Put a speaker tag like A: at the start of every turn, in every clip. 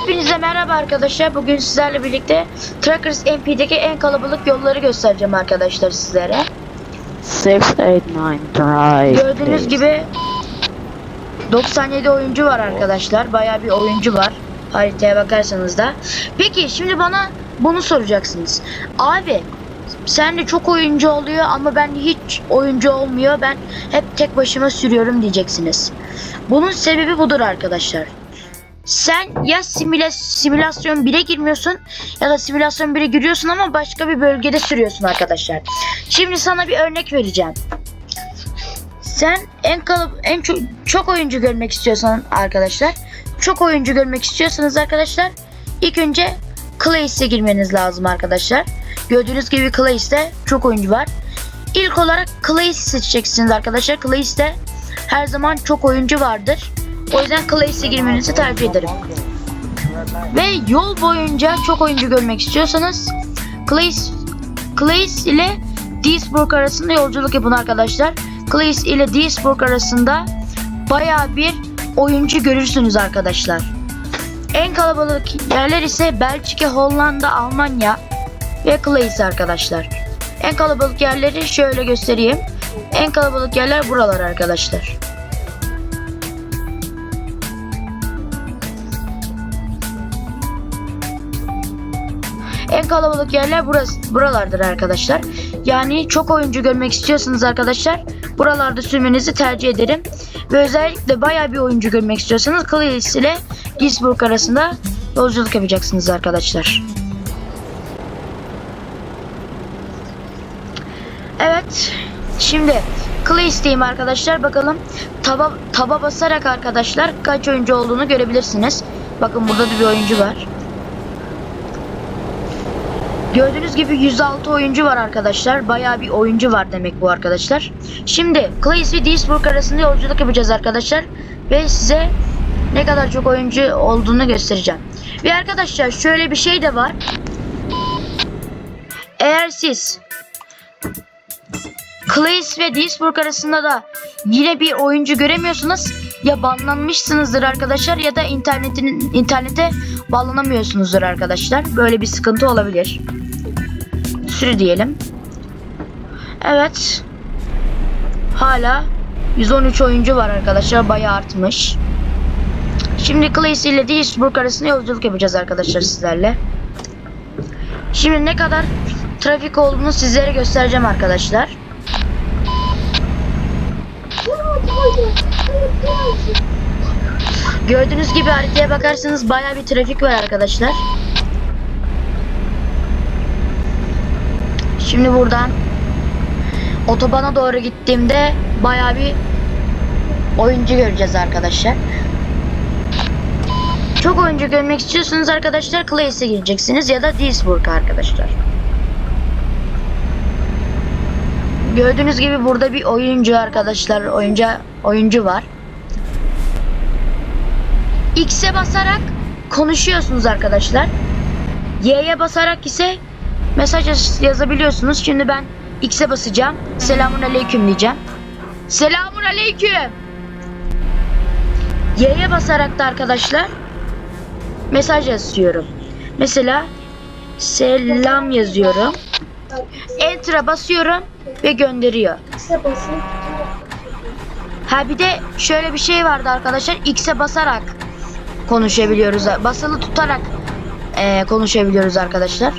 A: Hepinize merhaba arkadaşlar. Bugün sizlerle birlikte Trackers MP'deki en kalabalık yolları göstereceğim arkadaşlar sizlere.
B: 689 Drive.
A: Gördüğünüz gibi 97 oyuncu var arkadaşlar. Bayağı bir oyuncu var. Haritaya bakarsanız da. Peki şimdi bana bunu soracaksınız. Abi sende çok oyuncu oluyor ama ben hiç oyuncu olmuyor. Ben hep tek başıma sürüyorum diyeceksiniz. Bunun sebebi budur arkadaşlar. Sen ya simüla simülasyon 1'e girmiyorsun ya da simülasyon 1'e giriyorsun ama başka bir bölgede sürüyorsun arkadaşlar. Şimdi sana bir örnek vereceğim. Sen en kalıp en çok, çok oyuncu görmek istiyorsan arkadaşlar, çok oyuncu görmek istiyorsanız arkadaşlar, ilk önce Clays'e girmeniz lazım arkadaşlar. Gördüğünüz gibi Clays'te çok oyuncu var. İlk olarak Clays'i seçeceksiniz arkadaşlar. Clays'te her zaman çok oyuncu vardır. O yüzden Clays'e girmenizi tercih ederim. Ve yol boyunca çok oyuncu görmek istiyorsanız Clays, Clays ile Duisburg arasında yolculuk yapın arkadaşlar. Clays ile Duisburg arasında baya bir oyuncu görürsünüz arkadaşlar. En kalabalık yerler ise Belçika, Hollanda, Almanya ve Clays arkadaşlar. En kalabalık yerleri şöyle göstereyim. En kalabalık yerler buralar arkadaşlar. En kalabalık yerler burası, buralardır arkadaşlar. Yani çok oyuncu görmek istiyorsanız arkadaşlar buralarda sürmenizi tercih ederim. Ve özellikle baya bir oyuncu görmek istiyorsanız Clays ile Duisburg arasında yolculuk yapacaksınız arkadaşlar. Evet. Şimdi Clays'teyim arkadaşlar. Bakalım taba, taba basarak arkadaşlar kaç oyuncu olduğunu görebilirsiniz. Bakın burada da bir oyuncu var. Gördüğünüz gibi 106 oyuncu var arkadaşlar. Bayağı bir oyuncu var demek bu arkadaşlar. Şimdi Clays ve Duisburg arasında yolculuk yapacağız arkadaşlar. Ve size ne kadar çok oyuncu olduğunu göstereceğim. Ve arkadaşlar şöyle bir şey de var. Eğer siz Clays ve Duisburg arasında da yine bir oyuncu göremiyorsunuz ya banlanmışsınızdır arkadaşlar ya da internetin internete bağlanamıyorsunuzdur arkadaşlar. Böyle bir sıkıntı olabilir. Sürü diyelim. Evet. Hala 113 oyuncu var arkadaşlar. Bayağı artmış. Şimdi Clays ile Duisburg arasında yolculuk yapacağız arkadaşlar sizlerle. Şimdi ne kadar trafik olduğunu sizlere göstereceğim arkadaşlar. Gördüğünüz gibi haritaya bakarsanız baya bir trafik var arkadaşlar. Şimdi buradan otobana doğru gittiğimde baya bir oyuncu göreceğiz arkadaşlar. Çok oyuncu görmek istiyorsanız arkadaşlar Clays'e gireceksiniz ya da Duisburg arkadaşlar. Gördüğünüz gibi burada bir oyuncu arkadaşlar oyuncu oyuncu var. X'e basarak konuşuyorsunuz arkadaşlar. Y'ye basarak ise mesaj yaz- yazabiliyorsunuz. Şimdi ben X'e basacağım. Selamun aleyküm diyeceğim. Selamun aleyküm. Y'ye basarak da arkadaşlar mesaj yazıyorum. Mesela selam yazıyorum. Enter'a basıyorum ve gönderiyor. Ha bir de şöyle bir şey vardı arkadaşlar. X'e basarak konuşabiliyoruz. Basılı tutarak eee, konuşabiliyoruz arkadaşlar.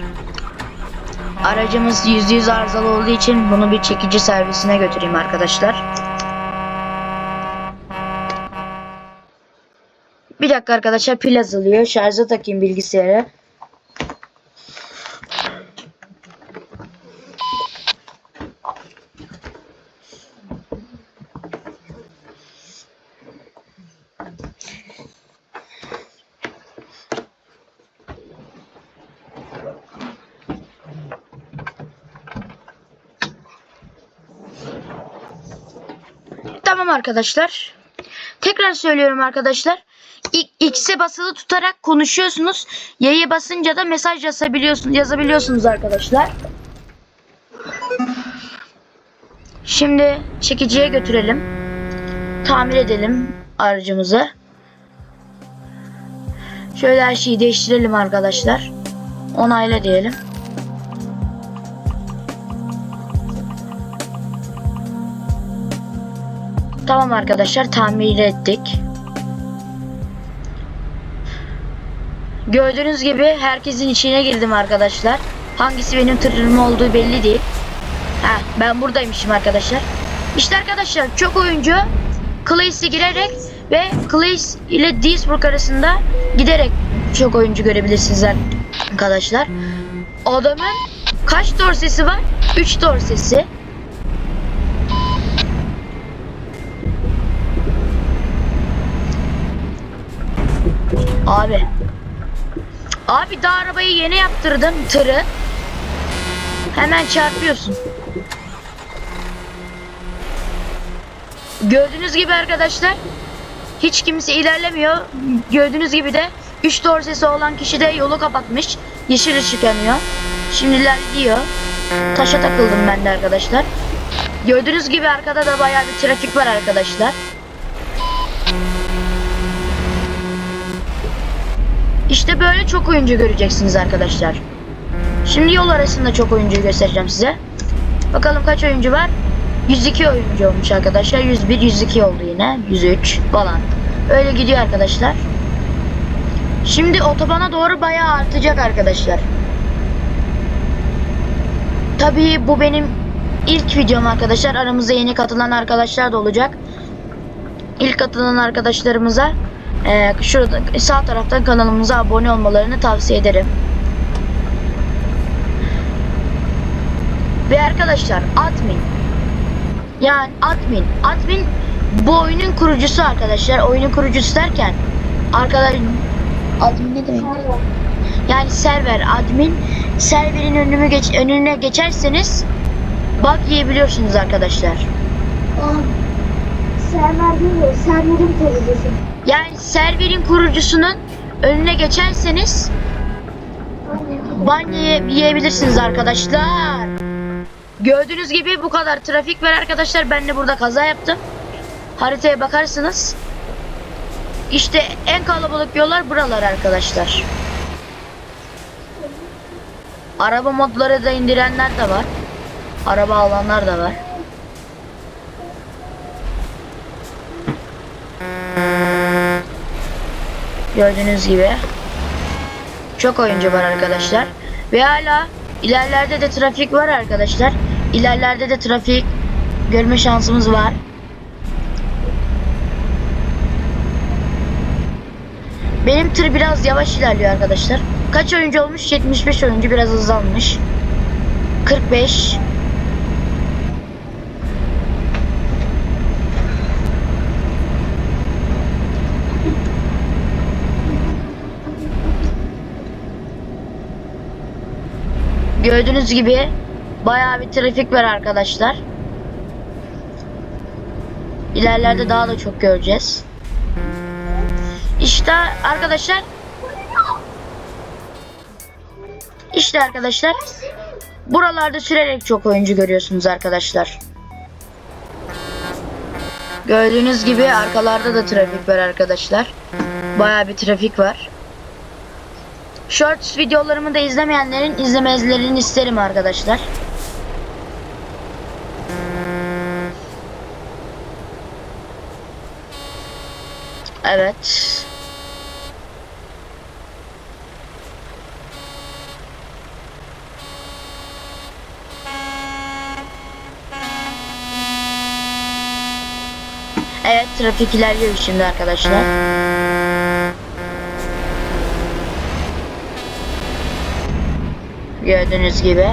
A: Aracımız %100 arızalı olduğu için bunu bir çekici servisine götüreyim arkadaşlar. Bir dakika arkadaşlar pil azalıyor. Şarja takayım bilgisayara. Tamam arkadaşlar. Tekrar söylüyorum arkadaşlar. X'e basılı tutarak konuşuyorsunuz. Y'ye basınca da mesaj yazabiliyorsunuz, yazabiliyorsunuz arkadaşlar. Şimdi çekiciye götürelim. Tamir edelim aracımızı. Şöyle her şeyi değiştirelim arkadaşlar. Onayla diyelim. Tamam arkadaşlar tamir ettik. Gördüğünüz gibi herkesin içine girdim arkadaşlar. Hangisi benim tırım olduğu belli değil. Ha ben buradaymışım arkadaşlar. İşte arkadaşlar çok oyuncu Clays'e girerek ve Clays ile Duisburg arasında giderek çok oyuncu görebilirsiniz arkadaşlar. Adamın kaç dorsesi var? 3 dorsesi. Abi. Abi daha arabayı yeni yaptırdım tırı. Hemen çarpıyorsun. Gördüğünüz gibi arkadaşlar hiç kimse ilerlemiyor. Gördüğünüz gibi de 3 dorsesi olan kişi de yolu kapatmış. Yeşil ışık yanıyor. Şimdi ilerliyor. Taşa takıldım ben de arkadaşlar. Gördüğünüz gibi arkada da bayağı bir trafik var arkadaşlar. İşte böyle çok oyuncu göreceksiniz arkadaşlar. Şimdi yol arasında çok oyuncu göstereceğim size. Bakalım kaç oyuncu var? 102 oyuncu olmuş arkadaşlar. 101, 102 oldu yine. 103 falan. Öyle gidiyor arkadaşlar. Şimdi otobana doğru bayağı artacak arkadaşlar. Tabii bu benim ilk videom arkadaşlar. Aramızda yeni katılan arkadaşlar da olacak. İlk katılan arkadaşlarımıza ee, şurada sağ taraftan kanalımıza abone olmalarını tavsiye ederim. Ve arkadaşlar admin yani admin admin bu oyunun kurucusu arkadaşlar. Oyunun kurucusu derken arkadaş admin ne demek? Yani server admin serverin önüne geç önüne geçerseniz bug yiyebiliyorsunuz arkadaşlar.
C: Server değil de serverin kurucusu.
A: Yani serverin kurucusunun önüne geçerseniz ban yiye- yiyebilirsiniz arkadaşlar. Gördüğünüz gibi bu kadar trafik var arkadaşlar. Ben de burada kaza yaptım. Haritaya bakarsınız. İşte en kalabalık yollar buralar arkadaşlar. Araba modları da indirenler de var. Araba alanlar da var. Gördüğünüz gibi. Çok oyuncu var arkadaşlar. Ve hala ilerlerde de trafik var arkadaşlar. İlerlerde de trafik görme şansımız var. Benim tır biraz yavaş ilerliyor arkadaşlar. Kaç oyuncu olmuş? 75 oyuncu biraz hızlanmış. 45 Gördüğünüz gibi bayağı bir trafik var arkadaşlar. İlerlerde daha da çok göreceğiz. İşte arkadaşlar İşte arkadaşlar buralarda sürerek çok oyuncu görüyorsunuz arkadaşlar. Gördüğünüz gibi arkalarda da trafik var arkadaşlar. Bayağı bir trafik var. Shorts videolarımı da izlemeyenlerin izlemelerini isterim arkadaşlar. Evet. Evet trafik ilerliyor şimdi arkadaşlar. Gördüğünüz gibi.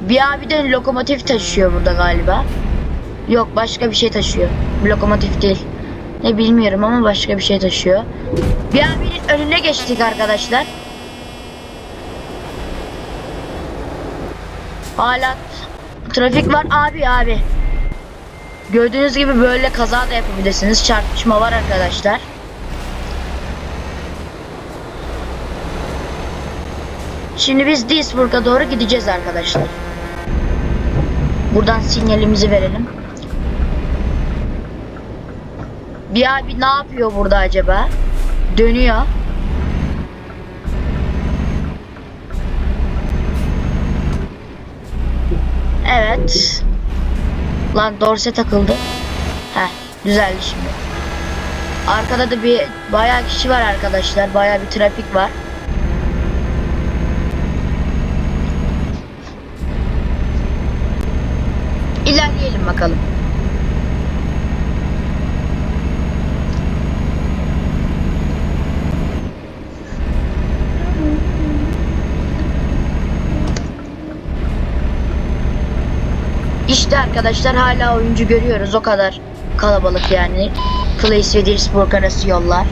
A: Bir abi de lokomotif taşıyor burada galiba. Yok başka bir şey taşıyor. Lokomotif değil. Ne bilmiyorum ama başka bir şey taşıyor. Bir abinin önüne geçtik arkadaşlar. Hala trafik var abi abi. Gördüğünüz gibi böyle kaza da yapabilirsiniz. Çarpışma var arkadaşlar. Şimdi biz Duisburg'a doğru gideceğiz arkadaşlar. Buradan sinyalimizi verelim. Bir abi ne yapıyor burada acaba? Dönüyor. Evet. Lan dorse takıldı. Heh düzeldi şimdi. Arkada da bir bayağı kişi var arkadaşlar. Bayağı bir trafik var. Bakalım. İşte arkadaşlar hala oyuncu görüyoruz o kadar kalabalık yani. Clays ve Dillsburg arası yollar.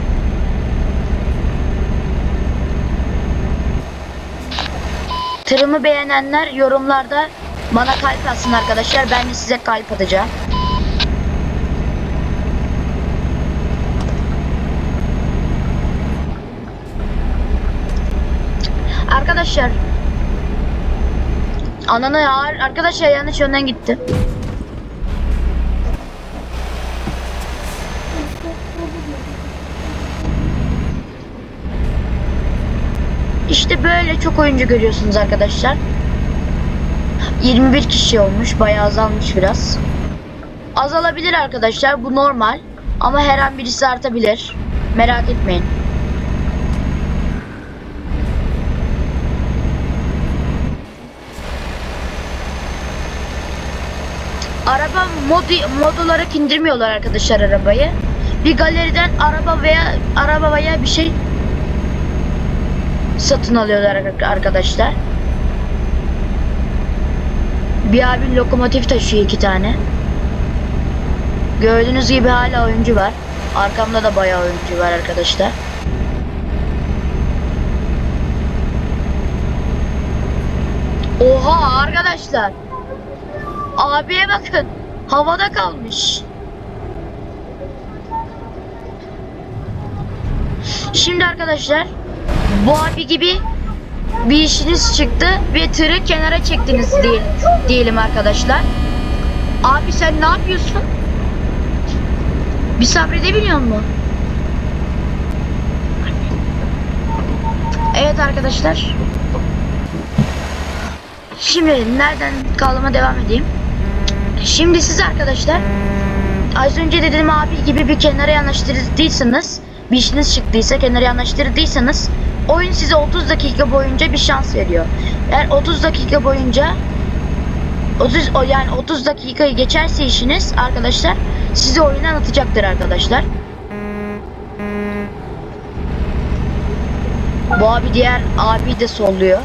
A: Tırımı beğenenler yorumlarda bana kalp atsın arkadaşlar. Ben de size kalp atacağım. Arkadaşlar Ananı ya arkadaşlar yanlış yönden gitti. İşte böyle çok oyuncu görüyorsunuz arkadaşlar. 21 kişi olmuş. Bayağı azalmış biraz. Azalabilir arkadaşlar. Bu normal. Ama her an birisi artabilir. Merak etmeyin. Araba modu, mod olarak indirmiyorlar arkadaşlar arabayı. Bir galeriden araba veya araba veya bir şey satın alıyorlar ar- arkadaşlar. Bir abim lokomotif taşıyor iki tane. Gördüğünüz gibi hala oyuncu var. Arkamda da bayağı oyuncu var arkadaşlar. Oha arkadaşlar. Abiye bakın. Havada kalmış. Şimdi arkadaşlar bu abi gibi bir işiniz çıktı ve tırı kenara çektiniz diyelim, diyelim arkadaşlar. Abi sen ne yapıyorsun? Bir sabredebiliyor mu? Evet arkadaşlar. Şimdi nereden kaldığıma devam edeyim. Şimdi siz arkadaşlar az önce dedim abi gibi bir kenara yanaştırdıysanız bir işiniz çıktıysa kenara yanaştırdıysanız oyun size 30 dakika boyunca bir şans veriyor. Eğer 30 dakika boyunca 30 o yani 30 dakikayı geçerse işiniz arkadaşlar sizi oyundan atacaktır arkadaşlar. Bu abi diğer abi de solluyor.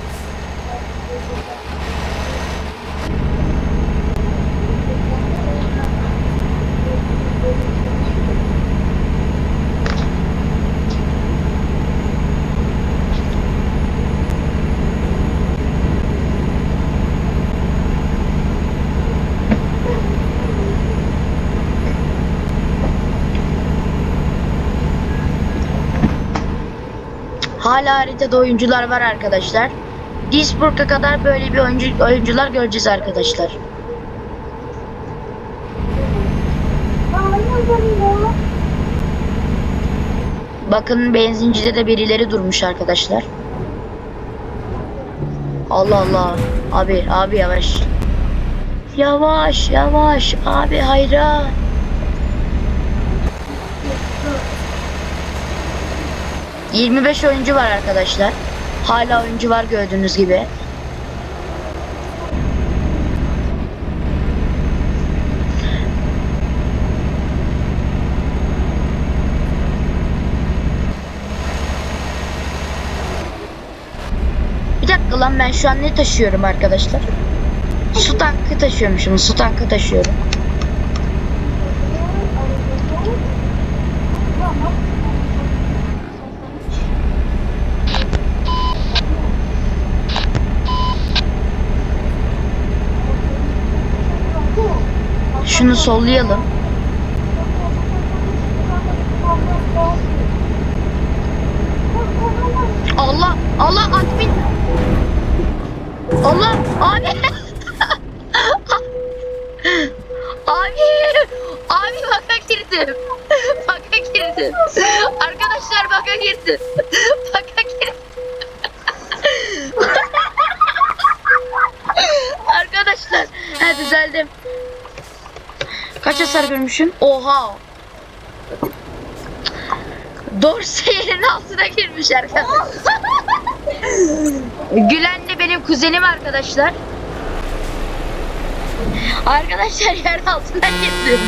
A: Hala haritada oyuncular var arkadaşlar. Duisburg'a kadar böyle bir oyuncu, oyuncular göreceğiz arkadaşlar. Bakın benzincide de birileri durmuş arkadaşlar. Allah Allah. Abi abi yavaş. Yavaş yavaş abi hayran. ...25 oyuncu var arkadaşlar. Hala oyuncu var gördüğünüz gibi. Bir dakika lan ben şu an ne taşıyorum arkadaşlar? Su tankı taşıyormuşum. Su tankı taşıyorum. Şunu sollayalım. Allah Allah admin. Allah abi. abi. Abi baka girdim. Baka girdim. Arkadaşlar baka girdim. Baka girdim. Arkadaşlar ha, hasar görmüşüm? Oha. Dorse yerin altına girmiş arkadaşlar. Gülen de benim kuzenim arkadaşlar. Arkadaşlar yer altına girdim.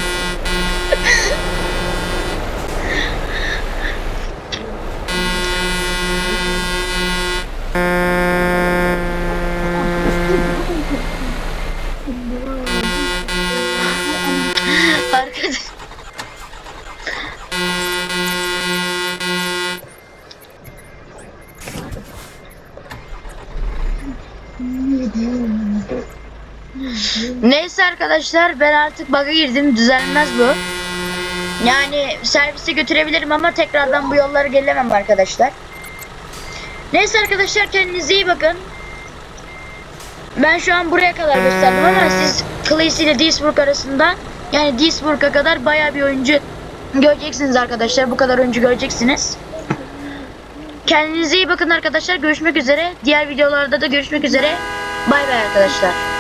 A: Neyse arkadaşlar ben artık bug'a girdim düzelmez bu. Yani servise götürebilirim ama tekrardan bu yollara gelemem arkadaşlar. Neyse arkadaşlar kendinize iyi bakın. Ben şu an buraya kadar gösterdim ama siz Claycy ile Duisburg arasında yani Duisburg'a kadar bayağı bir oyuncu göreceksiniz arkadaşlar. Bu kadar oyuncu göreceksiniz. Kendinize iyi bakın arkadaşlar. Görüşmek üzere. Diğer videolarda da görüşmek üzere. Bay bay arkadaşlar.